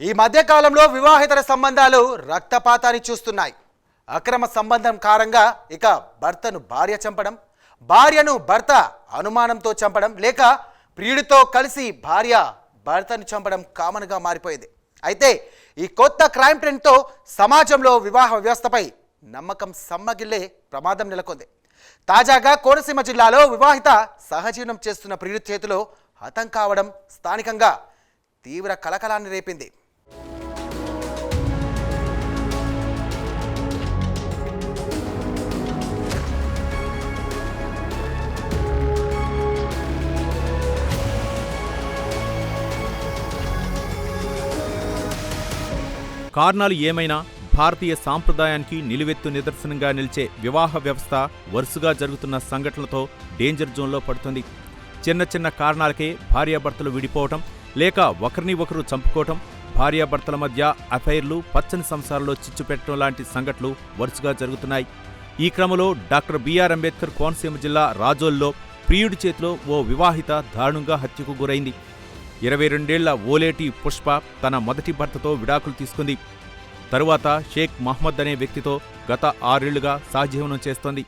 ఈ మధ్యకాలంలో వివాహేతర సంబంధాలు రక్తపాతాన్ని చూస్తున్నాయి. అక్రమ సంబంధం కారంగా ఇక భర్తను భార్య చంపడం భార్యను భర్త అనుమానంతో చంపడం లేక ప్రియుడితో కలిసి భార్య భర్తను చంపడం కామన్గా మారిపోయింది. అయితే ఈ కొత్త క్రైమ్ ట్రెండ్తో సమాజంలో వివాహ వ్యవస్థపై నమ్మకం సమ్మగిల్లే ప్రమాదం నెలకొంది. తాజాగా కోనసీమ జిల్లాలో వివాహిత సహజీవనం చేస్తున్న ప్రియుడి చేతిలో హతం కావడం స్థానికంగా తీవ్ర కలకలాన్ని రేపింది. కారణాలు ఏమైనా భారతీయ సాంప్రదాయానికి నిలువెత్తు నిదర్శనంగా నిలిచే వివాహ వ్యవస్థ వరుసగా జరుగుతున్న సంఘటనలతో డేంజర్ జోన్లో పడుతుంది. చిన్న చిన్న కారణాలకే భార్యాభర్తలు విడిపోవటం లేక ఒకరిని ఒకరు చంపుకోవటం భార్యాభర్తల మధ్య అఫైర్లు పచ్చని సంసారంలో చిచ్చు పెట్టడం లాంటి సంఘటనలు వరుసగా జరుగుతున్నాయి. ఈ క్రమంలో డాక్టర్ బిఆర్ అంబేద్కర్ కోనసీమ జిల్లా రాజోల్లో ప్రియుడి చేతిలో ఓ వివాహిత దారుణంగా హత్యకు గురైంది. ఇరవై రెండేళ్ళ ఓలేటి పుష్ప తన మొదటి భర్తతో విడాకులు తీసుకుంది. తరువాత షేక్ మహమ్మద్ అనే వ్యక్తితో గత ఆరేళ్ళుగా సహజీవనం చేస్తోంది.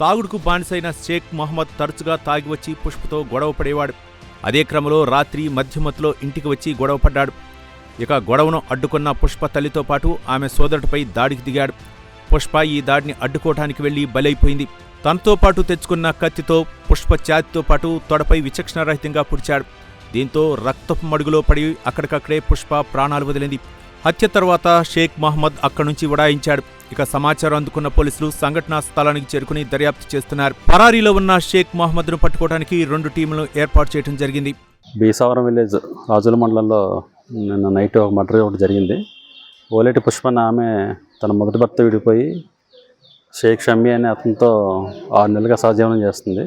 తాగుడుకు బానిసైన షేక్ మహమ్మద్ తరచుగా తాగి వచ్చి పుష్పతో గొడవ పడేవాడు. అదే క్రమంలో రాత్రి మధ్యమత్తులో ఇంటికి వచ్చి గొడవపడ్డాడు ఇక గొడవను అడ్డుకున్న పుష్ప తల్లితో పాటు ఆమె సోదరుడిపై దాడికి దిగాడు. పుష్ప ఈ దాడిని అడ్డుకోవటానికి వెళ్ళి బలైపోయింది. తనతో పాటు తెచ్చుకున్న కత్తితో పుష్ప ఛాతితో పాటు తొడపై విచక్షణారహితంగా పుడిచాడు. దీంతో రక్తపు మడుగులో పడి అక్కడికక్కడే పుష్ప ప్రాణాలు వదిలింది. హత్య తర్వాత షేక్ మహమ్మద్ అక్కడి నుంచి ఉడాయించాడు ఇక సమాచారం అందుకున్న పోలీసులు సంఘటనా స్థలానికి చేరుకుని దర్యాప్తు చేస్తున్నారు. పరారీలో ఉన్న షేక్ మహమ్మద్ను పట్టుకోవడానికి రెండు టీములు ఏర్పాటు చేయడం జరిగింది. బీసావరం విలేజ్ రాజుల మండలంలో నిన్న నైట్ ఒక మర్డర్ ఒకటి జరిగింది. ఓలేటి పుష్పన్న ఆమె తన మొదటి భర్త విడిపోయి షేక్ షమ్మి అనే అతనితో ఆరు నెలలుగా సహజీవనం చేస్తుంది.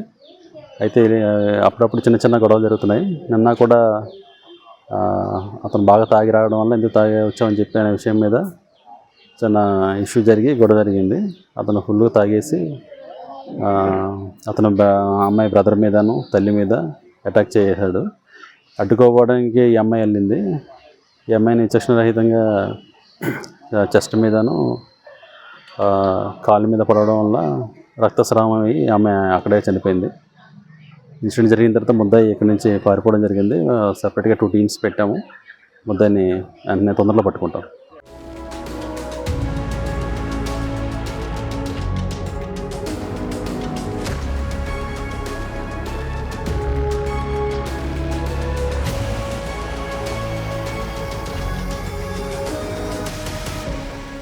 అయితే అప్పుడప్పుడు చిన్న చిన్న గొడవలు జరుగుతున్నాయి. నిన్న కూడా అతను బాగా తాగి రావడం వల్ల ఎందుకు తాగి వచ్చామని చెప్పి అనే విషయం మీద చిన్న ఇష్యూ జరిగి గొడవ జరిగింది. అతను ఫుల్గా తాగేసి అతను బ- అమ్మాయి బ్రదర్ మీదను తల్లి మీద అటాక్ చేశాడు అడ్డుకోవడానికి ఈ అమ్మాయి వెళ్ళింది. ఈ అమ్మాయిని రహితంగా చెస్ట్ మీదను కాలు మీద పడవడం వల్ల రక్తస్రావం అయ్యి ఆమె అక్కడే చనిపోయింది. ఇన్సిడెంట్ జరిగిన తర్వాత ముద్దాయి ఇక్కడి నుంచి పారిపోవడం జరిగింది. సపరేట్గా టూ టీమ్స్ పెట్టాము. ముద్దాయిని వెంటనే తొందరలో పట్టుకుంటాం.